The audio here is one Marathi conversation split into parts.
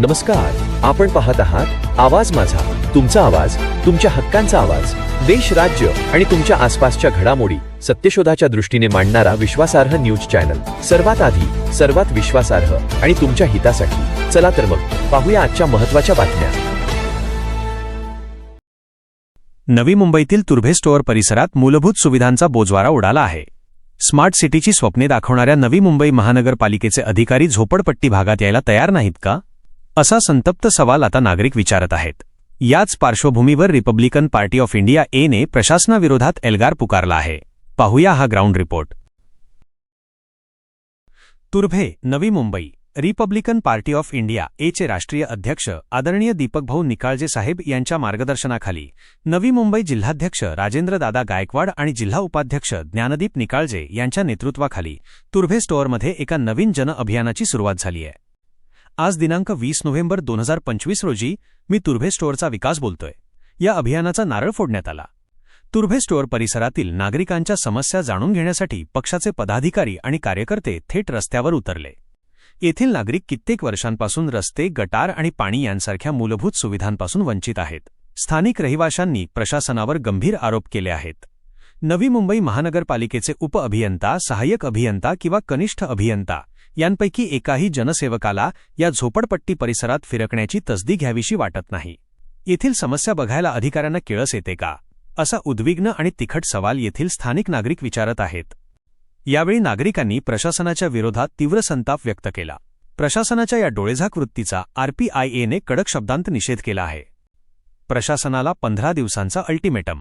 नमस्कार आपण पाहत आहात आवाज माझा. तुमचा आवाज तुमच्या हक्कांचा आवाज. देश राज्य आणि तुमच्या आसपासच्या घडामोडी सत्यशोधाच्या दृष्टीने मांडणारा विश्वासार्ह न्यूज चॅनल. सर्वात आधी सर्वात विश्वासार्ह आणि तुमच्या हितासाठी. चला तर मग पाहूया आजच्या महत्त्वाच्या बातम्या. नवी मुंबईतील तुर्भे स्टोअर परिसरात मूलभूत सुविधांचा बोजवारा उडाला आहे. स्मार्ट सिटीची स्वप्ने दाखवणाऱ्या नवी मुंबई महानगरपालिकेचे अधिकारी झोपडपट्टी भागात यायला तयार नाहीत का? असा संतप्त सवाल आता नागरिक विचारत आहेत. याच पार्श्वभूमीवर रिपब्लिकन पार्टी ऑफ इंडिया एने प्रशासनाविरोधात एल्गार पुकारला आहे. पाहूया हा ground report. Turbhe Navi Mumbai. Republican Party of India एचे राष्ट्रीय अध्यक्ष आदरणीय दीपक भाऊ निकाळजे साहेब यांच्या मार्गदर्शनाखाली नवी मुंबई जिल्हाध्यक्ष राजेंद्रदादा गायकवाड आणि जिल्हा उपाध्यक्ष ज्ञानदीप निकाळजे यांच्या नेतृत्वाखाली तुर्भे स्टोअरमध्ये एका नवीन जन अभियानाची सुरुवात झाली आहे. आज दिनांक वीस नोव्हेंबर दोन हजार पंचवीस रोजी मी तुर्भे स्टोअरचा विकास बोलतोय. या अभियानाचा नारळ फोडण्यात आला. तुर्भे स्टोअर परिसरातील नागरिकांच्या समस्या जाणून घेण्यासाठी पक्षाचे पदाधिकारी आणि कार्यकर्ते थेट रस्त्यावर उतरले. येथील नागरिक कित्येक वर्षांपासून रस्ते गटार आणि पाणी यांसारख्या मूलभूत सुविधांपासून वंचित आहेत. स्थानिक रहिवाशांनी प्रशासनावर गंभीर आरोप केले आहेत. नवी मुंबई महानगरपालिकेचे उपअभियंता सहाय्यक अभियंता किंवा कनिष्ठ अभियंता यांपैकी एकाही जनसेवकाला या झोपडपट्टी परिसरात फिरकण्याची तसदी घ्यावीशी वाटत नाही. येथील समस्या बघायला अधिकाऱ्यांना किळस येते का? असा उद्विग्न आणि तिखट सवाल येथील स्थानिक नागरिक विचारत आहेत. यावेळी नागरिकांनी प्रशासनाच्या विरोधात तीव्र संताप व्यक्त केला. प्रशासनाच्या या डोळेझाक वृत्तीचा आरपीआयएने कडक शब्दांत निषेध केला आहे. प्रशासनाला पंधरा दिवसांचा अल्टिमेटम.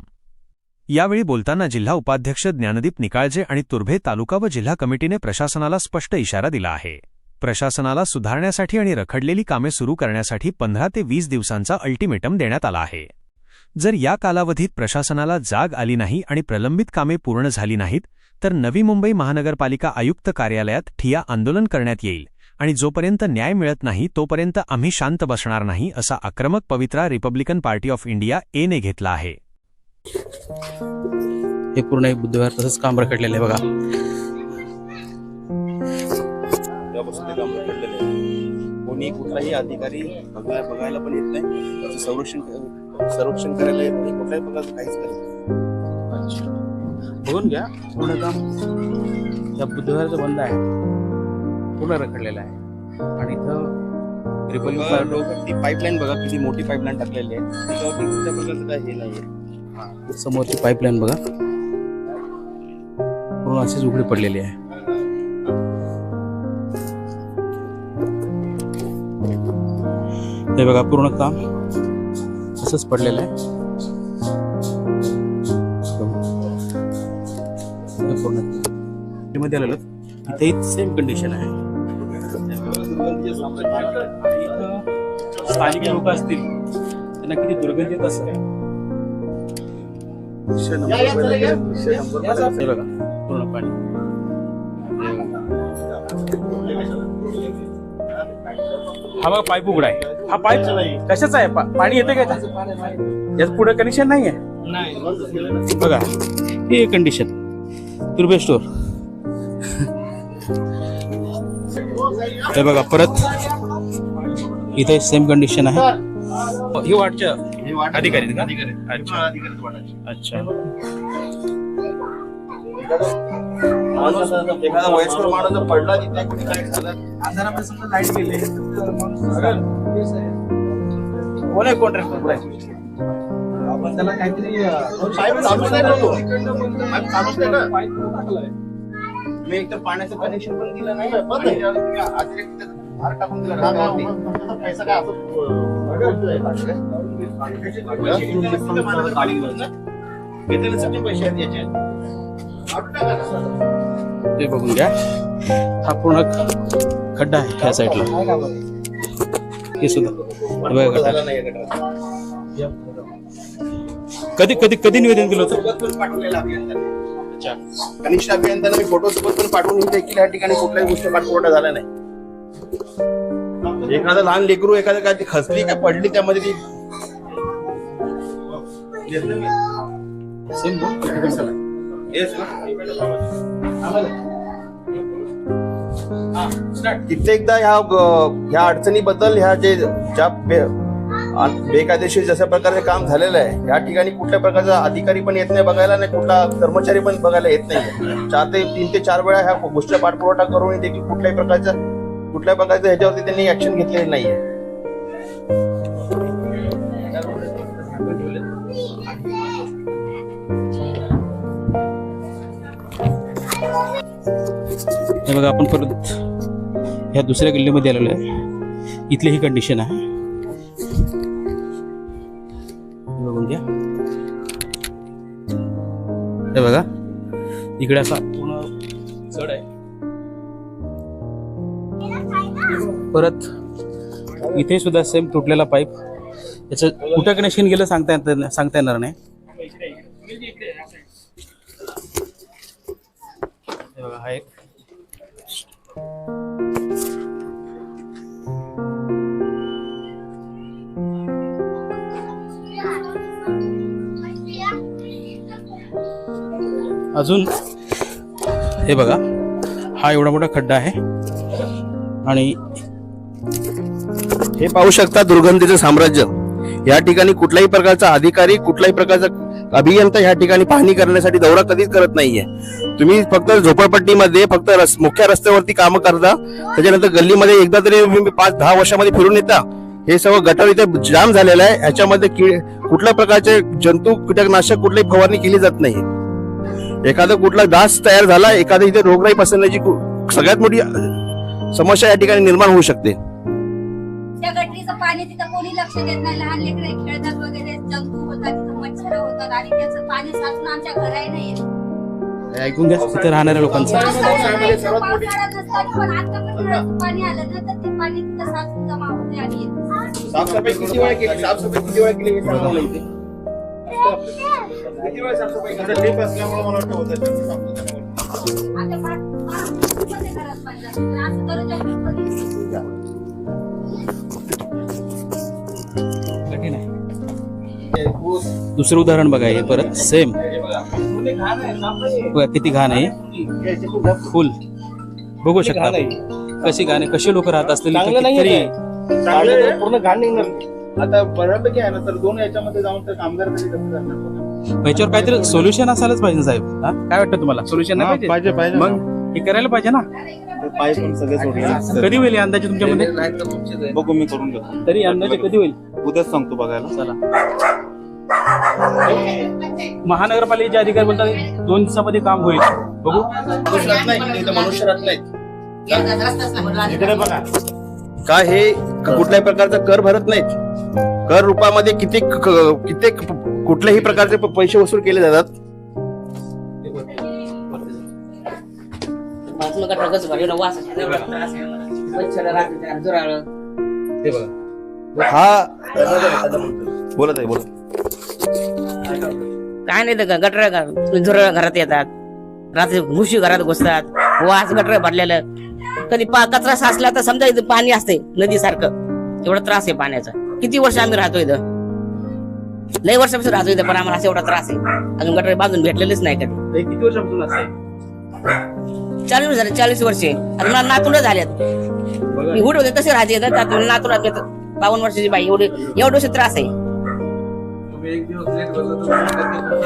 यावेळी बोलताना जिल्हा उपाध्यक्ष ज्ञानदीप निकाळजे आणि तुर्भे तालुका व जिल्हा कमिटीने प्रशासनाला स्पष्ट इशारा दिला आहे. प्रशासनाला सुधारण्यासाठी आणि रखडलेली कामे सुरू करण्यासाठी पंधरा ते वीस दिवसांचा अल्टिमेटम देण्यात आला आहे. जर या कालावधीत प्रशासनाला जाग आली नाही आणि प्रलंबित कामे पूर्ण झाली नाहीत तर नवी मुंबई महानगरपालिका आयुक्त कार्यालयात ठिया आंदोलन करण्यात येईल आणि जोपर्यंत न्याय मिळत नाही तोपर्यंत आम्ही शांत बसणार नाही असा आक्रमक पवित्रा रिपब्लिकन पार्टी ऑफ इंडिया एने घेतला आहे. हे पूर्ण एक बुधवार तसंच काम रखडलेलं आहे बघा. आहे. कोणी कुठलाही अधिकारी बघायला बघायला पण येत नाही. संरक्षण संरक्षण करायला येत नाही. कुठल्याही प्रकारचं काहीच करत नाही. बघून घ्या. पूर्ण काम या बुधवारचं बंद आहे. पूर्ण रखडलेलं आहे. आणि इथं रिपब्लिक पाईपलाईन बघा किती मोठी पाईपलाईन टाकलेली आहे. त्याच्यावरती कुठल्या प्रकारचं काय हे नाहीये. समोरची पाईपलाईन बघा. पूर्ण अशीच उघडी पडलेली आहे. हे बघा पूर्ण काम असंच पडलेलं आहे. मध्ये आलेलं. इथेही सेम कंडिशन आहे. स्थानिक लोक असतील त्यांना किती दुर्गंधी येत असेल हे बघा पूर्ण पाणी. हा बघा पाईप उघडा आहे. हा पाईप कशाचा आहे? पा- पाणी येते का याच पुढे कनेक्शन नाही. आहे बघा हे कंडिशन तुर्बे स्टोर हे बघा परत इथे सेम कंडिशन आहे. ही वाटच्या अधिकारी आहेत का? अच्छा अच्छा एखादा वयस्कर माणूस जर पडला तिथे कुठे काय झालं अंधारामध्ये समजा लाइट गेले कोण आहे कॉन्ट्रॅक्टर आपण त्याला काहीतरी चालूच नाही चालूच नाही ना मी एक तर पाण्याचं कनेक्शन पण दिलं नाही आणि अतिरिक्त भार टाकून दिला कामावरती. पैसा काय असं ते बघून घ्या. हा पूर्ण खड्डा आहे ह्या साईडला हे सुद्धा. खड्डा. कधी कधी कधी निवेदन केलं होतं? कनिष्ठ अभियंत्यांना मी फोटो सोबत पण पाठवून देखील या ठिकाणी कुठल्याही गोष्टी पाठपुरवठा झाला नाही. एखादं लहान लेकरू एखादं काय ती खचली काय पडली त्यामध्ये ती? कित्येकदा ह्या ह्या अडचणीबद्दल ह्या जे ज्या बेकायदेशीर जशा प्रकारे काम झालेलं आहे या ठिकाणी कुठल्या प्रकारचा अधिकारी पण येत नाही बघायला आणि कुठला कर्मचारी पण बघायला येत नाही. चार ते तीन ते चार वेळा ह्या गोष्टीचा पाठपुरवठा करून देखील कुठल्याही प्रकारचा कुठल्या प्रकारचं ह्याच्यावरती त्यांनी ऍक्शन घेतलेली नाहीये. हे बघा आपण परत ह्या दुसऱ्या गल्लीमध्ये आलेलो आहे. इथली ही कंडिशन आहे. बघून घ्या. हे बघा इकडे असा परत इथे सुद्धा सेम तुटलेला पाईप याचं कुठं कनेक्शन गेलं सांगता येत सांगता येणार नाही. बघा हा एक. अजून हे बघा हा एवढा मोठा खड्डा आहे. आणि हे पाहू शकता दुर्गंधीचं साम्राज्य. या ठिकाणी कुठल्याही प्रकारचा अधिकारी कुठल्याही प्रकारचा अभियंता या ठिकाणी पाहणी करण्यासाठी दौरा कधीच करत नाहीये. तुम्ही फक्त झोपडपट्टीमध्ये फक्त रस, मुख्य रस्त्यावरती काम करता. त्याच्यानंतर गल्लीमध्ये एकदा तरी तुम्ही पाच दहा वर्षामध्ये फिरून येता. हे सगळं गटर इथे जाम झालेलं आहे. याच्यामध्ये कि- कुठल्या प्रकारचे जंतू कीटकनाशक कुठलीही फवारणी केली जात नाही. एखादा कुठला डास तयार झाला एखादा इथे रोगराई पसरण्याची सगळ्यात मोठी समस्या या ठिकाणी निर्माण होऊ शकते. पाणी तिथं कोणी लक्ष देत नाही लहान लेकरे खेळतात वगैरे जंतू होतात तिथं मच्छर होतात आणि त्याचं पाणी साचून आमच्या घराही नाही येत. ऐकून घ्या तिथे राहणाऱ्या लोकांचं पावसाळ्यात पण आता पण नळाचं पाणी आलं ना तर ते पाणी तिथं साचून जमा होते आणि येते. साफसफाई किती वेळा केली साफसफाई किती वेळा केली हे सांगा मला इथे. किती वेळा साफसफाई केली? लीक असल्यामुळे मला वाटतं होतं ते साफसफाई. आता पा- पा- मध्ये घरात पाणी जातं. तर असं दुसरं उदाहरण बघा हे परत सेम बघा किती घाण आहे फुल बघू शकता. कशी घाण आहे कशी लोक राहत असतील पूर्ण घाण निघणार. आता बऱ्यापैकी आहे ना तर दोन याच्यामध्ये जाऊन तर कामगार? याच्यावर काहीतरी सोल्युशन असायलाच पाहिजे साहेब हा? काय वाटतं तुम्हाला सोल्युशन नाही पाहिजे पाहिजे मग हे करायला पाहिजे ना पाय पण सगळे सोडले कधी होईल हे अंदाजे तुमच्यामध्ये बघू मी करून घेतो तरी अंदाजे कधी होईल उद्याच सांगतो बघायला चला महानगरपालिकेचे अधिकारी बोलतात दोन दिवसामध्ये काम होईल. बघू. मनुष्य राहत नाहीत इकडे बघा. का हे कुठल्याही प्रकारचा कर भरत नाहीत. कर रूपामध्ये कित्येक क- कित्येक कुठल्याही प्रकारचे पैसे वसूल केले जातात. हे हा बोलत आहे बोलत काय नाही तर गटर झुरळ घरात येतात. रात्री घुशी घरात घुसतात. वास गटर भरलेलं. कधी पा कचरा साचला तर समजा इथं पाणी असते नदी सारखं एवढा त्रास आहे पाण्याचा. किती वर्ष आम्ही राहतो इथं? लय वर्षापासून राहतो इथं पण आम्हाला असं एवढा त्रास आहे. अजून गटर बाजून भेटलेलेच नाही कधी. हे किती वर्षापासून असं आहे चाळीस झाले चाळीस वर्षे. अजून मला नातुंड झाल्यात बघा. मी हुड होते तसे राहते येतात त्यात बावन्न वर्षाची बाई. एवढे एवढे वर्ष त्रास आहे.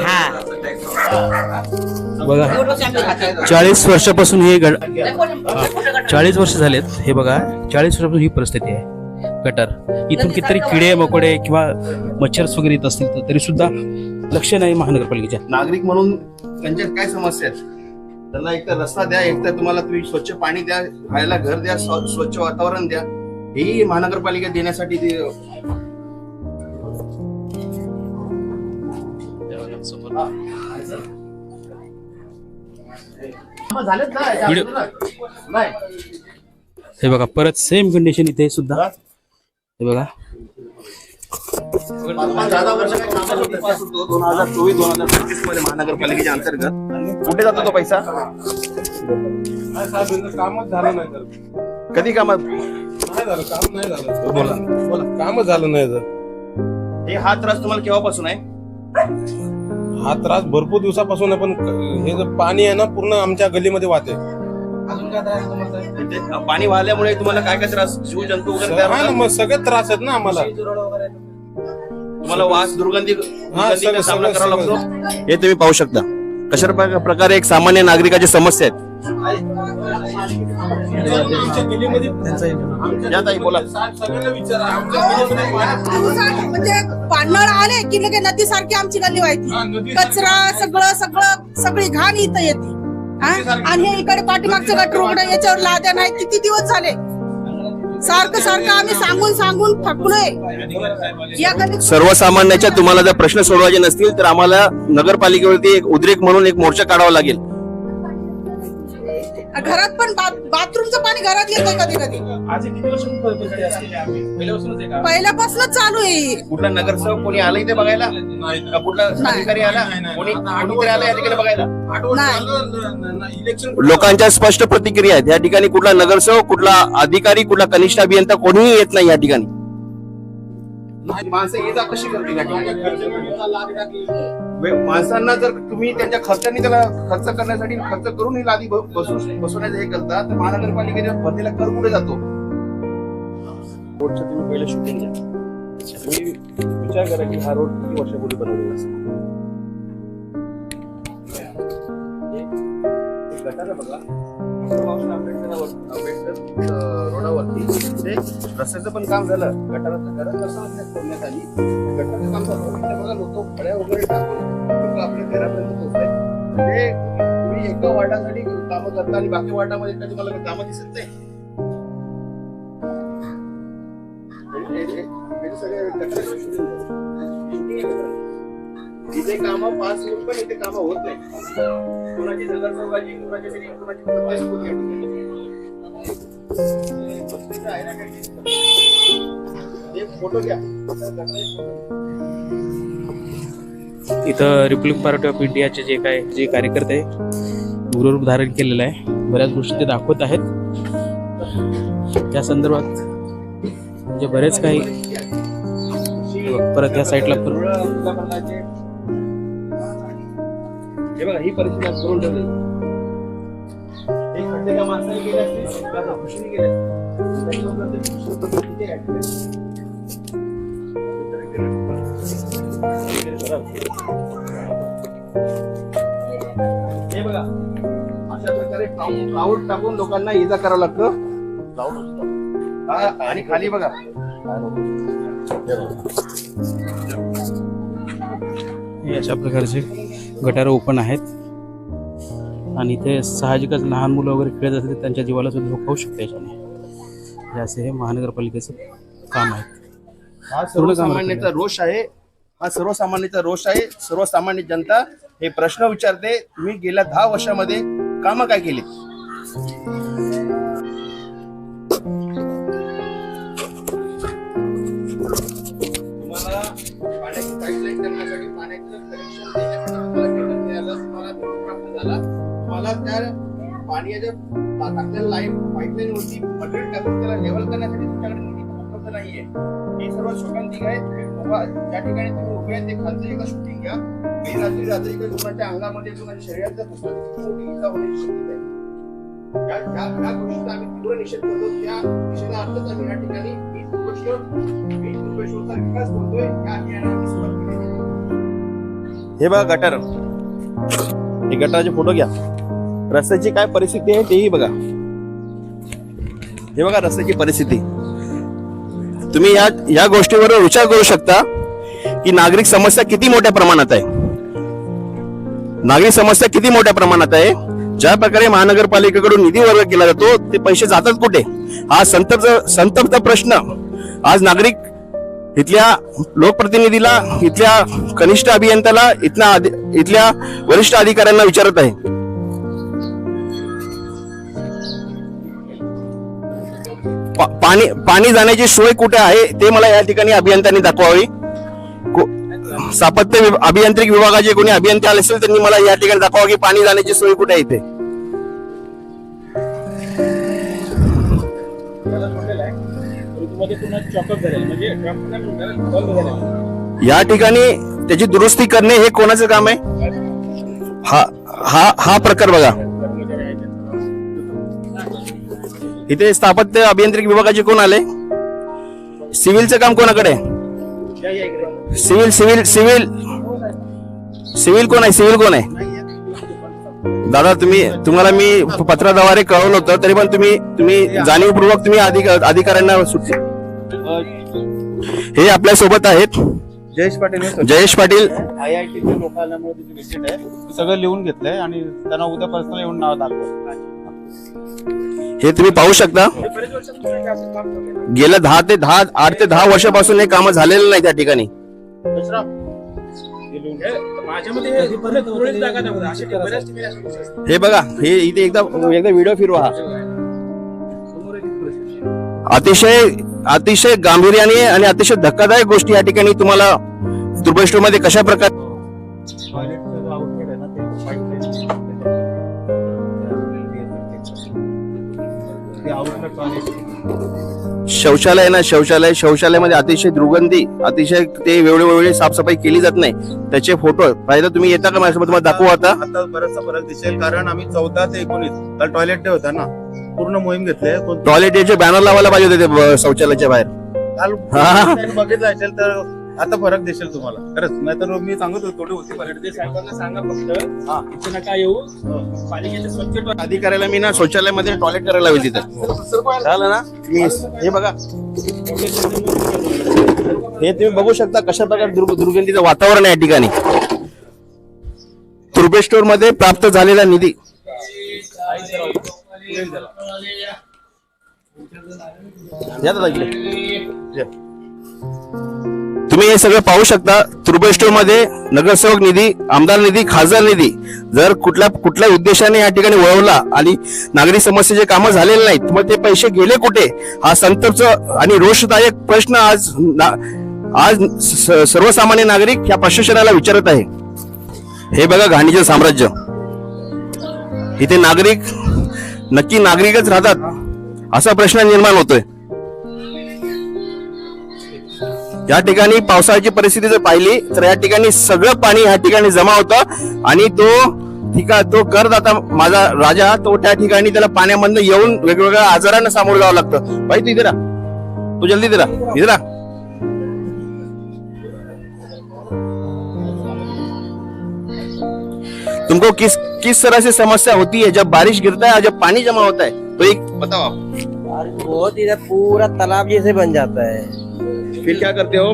हा. बघा चाळीस वर्षापासून हे गड चाळीस वर्ष झालेत. हे बघा चाळीस वर्षापासून ही परिस्थिती आहे. गटर. इथून कितीतरी किडे मकोडे किंवा मच्छर वगैरे येत असतील तर तरी सुद्धा लक्ष नाही महानगरपालिकेच्या. नागरिक म्हणून त्यांच्या काय समस्या आहेत? त्यांना एक तर रस्ता द्या एक तर तुम्हाला तुम्ही स्वच्छ पाणी द्या राहायला घर द्या स्व- स्वच्छ वातावरण द्या. हेही महानगरपालिका देण्यासाठी हे बघा परत सेम कंडिशन इथे सुद्धा. हे बघा. दोन हजार चोवीस दोन हजार पंचवीसमध्ये महानगरपालिकेच्या अंतर्गत कुठे जातो तो पैसा कामच झालं नाही तर कधी कामात? नाही झालं काम नाही झालं बोला. बोला कामच झालं नाही तर हे हा त्रास तुम्हाला केव्हापासून आहे? हा त्रास भरपूर दिवसापासून आहे पण हे जे पाणी आहे ना पूर्ण आमच्या गलीमध्ये वाहते. अजून काय त्रास आहे तुम्हाला इथे पाणी वाहल्यामुळे तुम्हाला काय काय त्रास जीवजंतू वगैरे तयार हा ना होतात? मग सगळे त्रास आहेत ना आम्हाला. तुम्हाला वास दुर्गंधी दुर्गंधीचा सगळं- सामना सगळं- करावा. लागतो. हे तुम्ही पाहू शकता. कशा प्र- प्रकारे एक सामान्य नागरिकाची समस्या आहेत. या म्हणजे पानळ आले की लगे नदी सारखी आमची गल्ली व्हायची. कचरा सगळं सगळं सगळी घाण इथं येते? आणि हे इकडे पाठीमागचं गटर उघडं याच्यावर लाद्या नाही किती दिवस झाले? सारखं सारखं आम्ही सांगून सांगून थकलोय. सर्वसामान्याच्या तुम्हाला जर प्रश्न सोडवायचे नसतील तर आम्हाला नगरपालिकेवरती एक उद्रेक म्हणून एक मोर्चा काढावा लागेल. घरात पण बाथरूमचं पाणी घरात येतंय कधी कधी. आज किती वर्ष पहिल्यापासूनच चालू आहे. कुठला नगरसेवक कोणी आलं इथे बघायला. का कुठला अधिकारी आला. कोणी कोणीतरी आलं या ठिकाणी लोकांच्या स्पष्ट प्रतिक्रिया आहेत. या ठिकाणी कुठला नगरसेवक कुठला अधिकारी कुठला कनिष्ठ अभियंता कोणीही येत नाही या ठिकाणी. माणसं ये जा कशी करतील? वे- माणसांना जर तुम्ही त्यांच्या खर्चाने त्याला खर्च करण्यासाठी खर्च करून ही लादी बसू बसवण्याचं हे करता तर महानगरपालिकेने भरलेला कर कुठे जातो. रोडचं तुम्ही पहिले शूटिंग घ्या. तुम्ही विचार करा की हा रोड किती वर्षापूर्वी बनवलेला असेल? हे बघा. आंबेडकर रोडावरती ते रस्त्याचं पण काम झालं. गटाराचं गरज कसं खोदण्यात आली? काम झालं. बघा लोक फळ्या वगैरे टाकून लोक आपल्या घरापर्यंत पोहोचले म्हणजे तुम्ही एका वाटासाठी कामं करता आणि बाकी वाटामध्ये कधी तुम्हाला कामं दिसत नाही. सगळे गटाराचे इथे कामं पाच मिनिट पण इथे कामं होत नाही कोणाची नगरसेवकाची कोणाची तरी कोणाची? एक फोटो घ्या. इथं रिपब्लिक पार्टी ऑफ इंडियाचे जे काय जे कार्यकर्ते उग्ररूप धारण केलेलं आहे बऱ्याच गोष्टी ते दाखवत आहेत. त्या संदर्भात म्हणजे बरेच काही परत या साईडला परत हे बघा ही परिस्थिती आज करून ठेवली. एक खड्डे का माणसाने गेले खुशीने गेले हे बघा अशा प्रकारे क्लाउड टाकून लोकांना इजा करावं लागतं Cloud. हा, आणि खाली बघा. हे अशा प्रकारचे गटार ओपन आहेत. आणि इथे साहजिकच लहान मुलं वगैरे खेळत असतील त्यांच्या जीवाला सुद्धा धोका होऊ शकते याच्याने. हे असे हे महानगरपालिकेचं काम आहे. हा सर्वसामान्याचा रोष आहे. हा सर्वसामान्याचा रोष आहे. सर्वसामान्य जनता हे प्रश्न विचारते तुम्ही गेल्या दहा वर्षामध्ये कामं काय केली त्या पाण्याच्या टाकलेल्या लाईन पाईपलाईन वरती मटेरियल टाकून त्याला लेवल करण्यासाठी तुमच्याकडे निधी उपलब्ध नाहीये. हे सर्व शोकांतिक आहे तुम्ही उभा ज्या ठिकाणी तुम्ही उभे आहे ते खालचं एका शूटिंग घ्या. मी रात्री रात्री इकडे लोकांच्या अंगामध्ये लोकांच्या शरीरात जर होण्याची शक्यता आहे. या गोष्टीचा आम्ही तीव्र निषेध करतो. त्या आम्ही या ठिकाणी वीज कुंभेश्वर कुंभेश्वरचा विकास करतोय. या अभियानाला सुरुवात हे बघा गटार. हे गटाराचे फोटो घ्या. रस्त्याची काय परिस्थिती आहे तेही बघा. हे बघा रस्त्याची परिस्थिती. तुम्ही या या गोष्टीवर विचार करू शकता की नागरिक समस्या किती मोठ्या प्रमाणात आहे. नागरिक समस्या किती मोठ्या प्रमाणात आहे. ज्या प्रकारे महानगरपालिकेकडून निधी वर्ग केला जातो ते पैसे जातात कुठे? हा संतप्त संतप्त प्रश्न. आज नागरिक इथल्या लोकप्रतिनिधीला इथल्या कनिष्ठ अभियंत्याला इथल्या इथल्या वरिष्ठ अधिकाऱ्यांना विचारत आहे. पा- पाणी पाणी जाण्याची सोय कुठे आहे ते मला या ठिकाणी अभियंत्यांनी दाखवावी. को- स्थापत्य अभियांत्रिक विभागाचे कोणी अभियंते आले असेल त्यांनी मला या ठिकाणी दाखवा की पाणी जाण्याची सोय कुठे आहे इथे. या ठिकाणी त्याची दुरुस्ती करणे हे कोणाचं काम आहे? हा हा हा प्रकार बघा. इथे स्थापत्य अभियांत्रिक विभागाचे कोण आले? सिव्हिलचं काम कोणाकडे? Civil civil civil. सिव्हिल कोण आहे? सिव्हिल कोण आहे? दादा तुम्ही तुम्हाला मी पत्राद्वारे कळवलं होतं तरी पण तुम्ही तुम्ही जाणीवपूर्वक तुम्ही अधिक अधिकाऱ्यांना सुट्टी हे आपल्यासोबत आहेत. जयेश पाटील जयेश पाटील. आय आय टीचे लोक आल्यामुळे त्याची विजिट आहे. ते सगळं लिहून घेतलंय आणि त्यांना उद्या पर्सनल येऊन नाव दाखवलं हे तुम्ही पाहू शकता. गेल्या दहा ते दहा आठ ते दहा वर्षापासून हे काम झालेलं नाही त्या ठिकाणी. हे बघा हे इथे एकदा एकदा व्हिडिओ फिरवा. हा. अतिशय अतिशय गांभीर्याने आणि अतिशय धक्कादायक गोष्टी या ठिकाणी तुम्हाला मध्ये कशा प्रकारे शौचालय ना शौचालय शौचालयामध्ये अतिशय दुर्गंधी अतिशय ते वेळोवेळी साफसफाई केली जात नाही. त्याचे फोटो पाहिजे तुम्ही? येता का माझ्यासोबत? तुम्हाला दाखवू आता. आता बराचसा फरक दिसेल कारण आम्ही चौदा ते एकोणीस काल टॉयलेट डे होता ना पूर्ण मोहीम घेतले टॉयलेट याचे बॅनर लावायला पाहिजे होते ते ब- शौचालयाच्या बाहेर. काल बघितलं असेल तर आता फरक दिसेल तुम्हाला. खरंच. नाही तर मी सांगत होतो थोडी होती फरक सांगा फक्त. हा. इथे नका येऊ. पालिकेचे स्वच्छ अधिकाऱ्याला मी ना शौचालयामध्ये टॉयलेट करायला हवी तिथं. झालं ना? मी हे बघा. हे तुम्ही बघू शकता कशा प्रकारे दुर्ग- दुर्गंधीचं वातावरण आहे या ठिकाणी. तुर्बे स्टोरमध्ये प्राप्त झालेला निधी. या दादा इकडे. या. तुम्ही हे सगळं पाहू शकता. तुर्बे स्टोरमध्ये नगरसेवक निधी आमदार निधी खासदार निधी जर कुठल्या कुठल्या उद्देशाने या ठिकाणी वळवला आणि नागरी समस्येचे कामं झालेले नाहीत मग ते पैसे गेले कुठे? हा संतप्त आणि रोषदायक प्रश्न आज ना- आज सर्वसामान्य नागरिक या प्रशासनाला विचारत आहे. हे बघा घाणीचं साम्राज्य. इथे नागरिक नक्की नागरिकच राहतात असा प्रश्न निर्माण होतोय. या ठिकाणी पावसाळ्याची परिस्थिती जर पाहिली तर या ठिकाणी सगळं पाणी या ठिकाणी जमा होतं. आणि तो ठिका तो करदाता माझा राजा तो त्या ठिकाणी त्याला पाण्यामधनं येऊन वेगवेगळ्या आजारांना सामोरं जावं लागतं. भाई तू इथे राहा. तू जल्दी इथे राहा. इथे राहा. तुमको किस किस तरह से समस्या होती है? जब बारिश गिरता है और जब पानी जमा होता है तो एक बताओ आप। बहुत इधर पूरा तालाब जैसे बन जाता है। फिर क्या करते हो?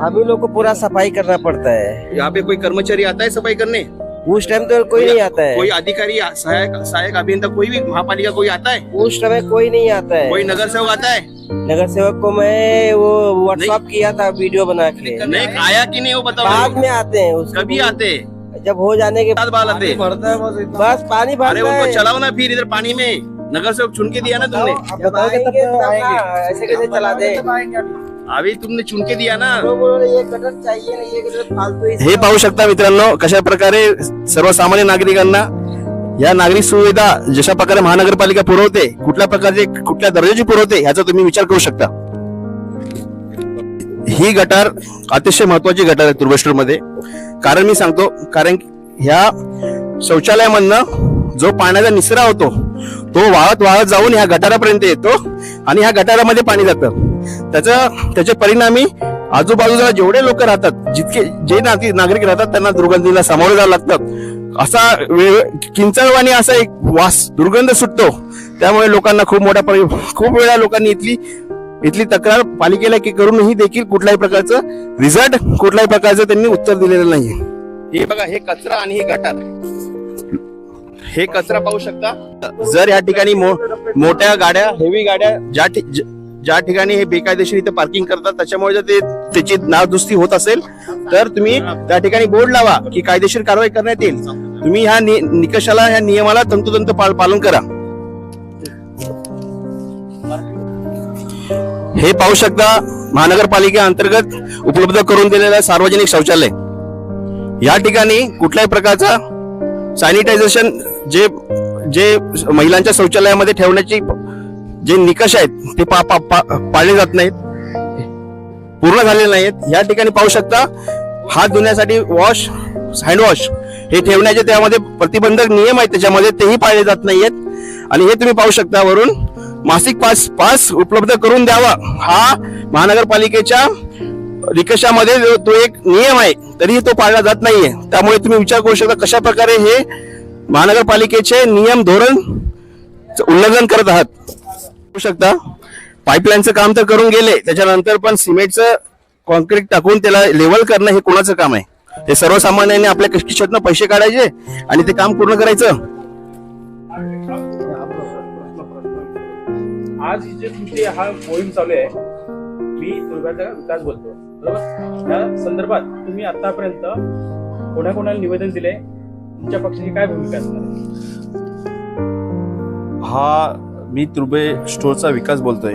हम ही लोग को पूरा सफ़ाई करना पड़ता है। यहाँ पे कोई कर्मचारी आता है सफ़ाई करने? उस टाइम तो कोई नहीं आता है। कोई अधिकारी सहायक सहायक अभियंता कोई भी महापालिका कोई आता है? उस टाइम कोई नहीं आता है। कोई नगर सेवक आता है? नगर सेवक को मैं वो व्हाट्सअप किया था वीडियो बना के। नहीं आया कि नहीं वो बताओ। बाद में आते हैं कभी आते हैं? जब हो जाने के बाद बाल आते हैं। बस पानी अरे भरता उनको चलाओ ना फिर इधर पानी में। नगर सेवक चुन के दिया ना तुमने। तो आएँगे। ऐसे कैसे चला दे? अभी तुमने चुन के दिया ना? है, हे पाहू शकता मित्रांनो कशा प्रकारे सर्वसामान्य नागरिकांना या नागरिक सुविधा जशा प्रकारे महानगरपालिका पुरवते कुठल्या प्रकारचे कुठल्या दर्जाची पुरवते याचा तुम्ही विचार करू शकता. ही गटार अतिशय महत्वाची गटार आहे तुर्बेश्वर मध्ये कारण मी सांगतो कारण ह्या शौचालयामधनं जो पाण्याचा निचरा होतो तो वाहत वाहत जाऊन ह्या गटारापर्यंत येतो आणि ह्या गटारामध्ये पाणी जातं. त्याचा त्याच्या परिणामी आजूबाजूला जेवढे लोक राहतात जितके जे नागरिक नागरिक राहतात त्यांना दुर्गंधीला सामोरे जावं लागतं. असा वेळ किंचळवाणी असा एक वास दुर्गंध सुटतो. त्यामुळे लोकांना खूप मोठ्या परि खूप वेळा लोकांनी इथली इथली तक्रार पालिकेला की करूनही देखील कुठल्याही प्रकारचं रिझल्ट कुठल्याही प्रकारचं त्यांनी उत्तर दिलेलं नाही हे बघा हे कचरा आणि हे गटार. हे कचरा पाहू शकता. जर या ठिकाणी मो- मोठ्या गाड्या हेवी गाड्या ज्या ज्या ठिकाणी हे बेकायदेशीर इथे पार्किंग करतात त्याच्यामुळे जर ते त्याची नादुस्ती होत असेल तर तुम्ही त्या ठिकाणी बोर्ड लावा की कायदेशीर कारवाई करण्यात येईल. तुम्ही ह्या निकषाला ह्या नियमाला तंतोतंत पाल- पालन करा. हे पाहू शकता महानगरपालिके अंतर्गत उपलब्ध करून दिलेलं सार्वजनिक शौचालय. या ठिकाणी कुठल्याही प्रकारचा सॅनिटायझेशन जे जे महिलांच्या शौचालयामध्ये ठेवण्याची जे निकष आहेत ते पा- पा- पा- पाळले जात नाहीत. पूर्ण झालेले नाहीत. या ठिकाणी पाहू शकता हात धुण्यासाठी वॉश हँडवॉश हे ठेवण्याचे त्यामध्ये प्रतिबंधक नियम आहेत त्याच्यामध्ये तेही पाळले जात नाहीयेत. आणि हे तुम्ही पाहू शकता वरून मासिक पास पास उपलब्ध करून द्यावा हा महानगरपालिकेच्या निकषामध्ये तो एक नियम आहे तरीही तो पाळला जात नाहीये. त्यामुळे तुम्ही विचार करू शकता कशा प्रकारे हे महानगरपालिकेचे नियम धोरण उल्लंघन करत आहात. करू शकता. पाईपलाईनचं काम तर करून गेले त्याच्यानंतर पण सिमेंटचं कॉन्क्रीट टाकून त्याला लेवल करणं हे कोणाचं काम आहे? ते सर्वसामान्यांनी आपल्या खिशातनं पैसे काढायचे आणि ते काम पूर्ण करायचं? आज जे तुमची हा मोहीम चालू आहे मी दुर्गाचा विकास बोलतो बरोबर? संदर्भात तुम्ही आतापर्यंत कोणाकोणाला निवेदन दिले? तुमच्या पक्षाची काय भूमिका असणार हा मी तुर्बे स्टोरचा विकास बोलतोय.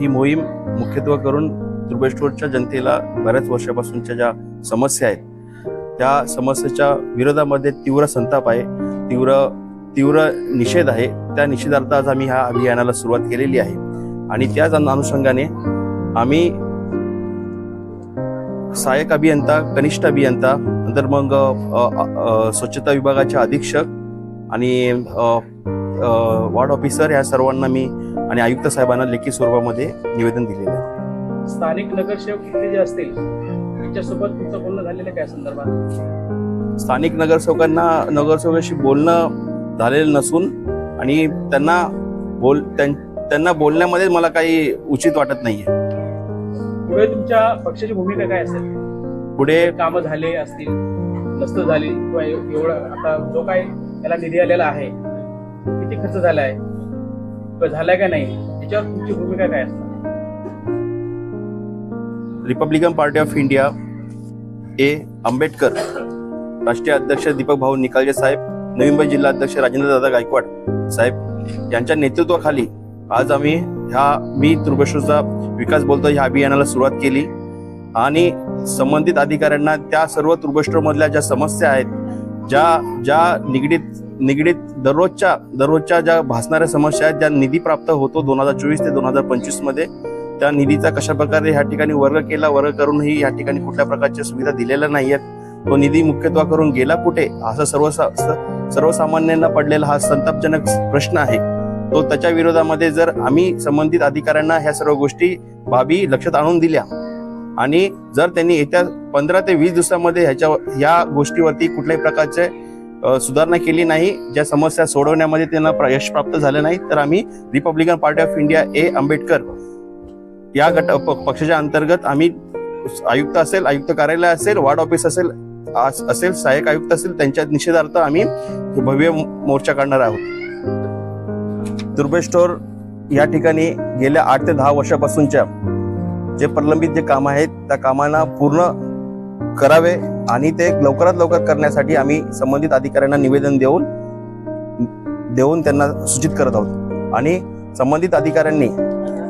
ही मोहीम मुख्यत्वे करून तुर्बे स्टोरच्या जनतेला बऱ्याच वर्षापासूनच्या ज्या समस्या आहेत त्या समस्येच्या विरोधामध्ये तीव्र संताप आहे तीव्र तीव्र निषेध आहे. त्या निषेधार्थ आज आम्ही ह्या अभियानाला सुरुवात केलेली आहे. आणि त्याच अनुषंगाने आम्ही सहाय्यक अभियंता कनिष्ठ अभियंता नंतर मग स्वच्छता विभागाचे अधीक्षक आणि वार्ड ऑफिसर या सर्वांना मी आणि आयुक्त साहेबांना लेखी स्वरूपामध्ये निवेदन दिलेलं आहे. स्थानिक नगरसेवक जे असतील त्यांच्यासोबत तुमचं बोलणं झालेलं काय संदर्भात? स्थानिक नगरसेवकांना नगरसेवकाशी बोलणं झालेलं नसून आणि त्यांना बोल त्यां- त्यांना बोलण्यामध्ये मला काही उचित वाटत नाहीये. पुढे तुमच्या पक्षाची भूमिका काय असेल? पुढे कामं झाले असतील नसतं झाली किंवा एव- एवढं आता जो काय त्याला निधी आलेला आहे किती खर्च झाला आहे किंवा झालाय का नाही त्याच्यावर तुमची भूमिका काय असणार Republican Party of India A. Ambedkar राष्ट्रीय अध्यक्ष दीपक भाऊ निकालजे साहेब नवी मुंबई जिल्हा अध्यक्ष राजेंद्र दादा गायकवाड साहेब यांच्या नेतृत्वाखाली आज आम्ही ह्या मी तुर्बेश्वरचा विकास बोलतो ह्या अभियानाला सुरुवात केली. आणि संबंधित अधिकाऱ्यांना त्या सर्व तुर्बेश्वर ज्या समस्या आहेत ज्या ज्या निगडीत निगडीत दररोजच्या दररोजच्या ज्या भासणाऱ्या समस्या आहेत ज्या निधी प्राप्त होतो दोन हजार चोवीस ते दोन हजार पंचवीसमध्ये त्या निधीचा कशा प्रकारे ह्या ठिकाणी वर्ग केला वर्ग करूनही या ठिकाणी कुठल्या प्रकारच्या सुविधा दिलेल्या नाहीयेत तो निधी मुख्यत्वा करून गेला कुठे असा सर्वसा सर्वसामान्यांना पडलेला हा संतापजनक प्रश्न आहे. तो त्याच्या विरोधामध्ये जर आम्ही संबंधित अधिकाऱ्यांना ह्या सर्व गोष्टी बाबी लक्षात आणून दिल्या आणि जर त्यांनी येत्या पंधरा ते वीस दिवसामध्ये ह्याच्या ह्या गोष्टीवरती कुठल्याही प्रकारचे सुधारणा केली नाही ज्या समस्या सोडवण्यामध्ये त्यांना प्र- यश प्राप्त झालं नाही तर आम्ही Republican Party of India A Ambedkar या गट पक्षाच्या अंतर्गत आम्ही आयुक्त असेल आयुक्त कार्यालय असेल वार्ड ऑफिस असेल असेल सहाय्यक आयुक्त असेल त्यांच्या निषेधार्थ आम्ही भव्य मोर्चा काढणार आहोत. दुर्बे स्टोअर या ठिकाणी गेल्या आठ ते दहा वर्षापासूनच्या जे प्रलंबित जे काम आहेत त्या कामांना पूर्ण करावे आणि ते लवकरात लवकर करण्यासाठी आम्ही संबंधित अधिकाऱ्यांना निवेदन देऊन देऊन त्यांना सूचित करत आहोत. आणि संबंधित अधिकाऱ्यांनी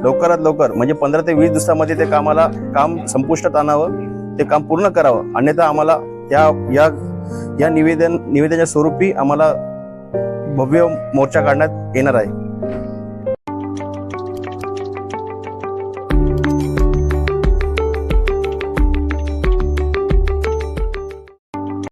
लवकरात लवकर म्हणजे पंधरा ते वीस दिवसामध्ये ते कामाला काम संपुष्टात आणावं ते काम पूर्ण करावं. अन्यथा आम्हाला या या या निवेदन निवेदनाच्या स्वरूपी आम्हाला भव्य मोर्चा काढण्यात येणार आहे.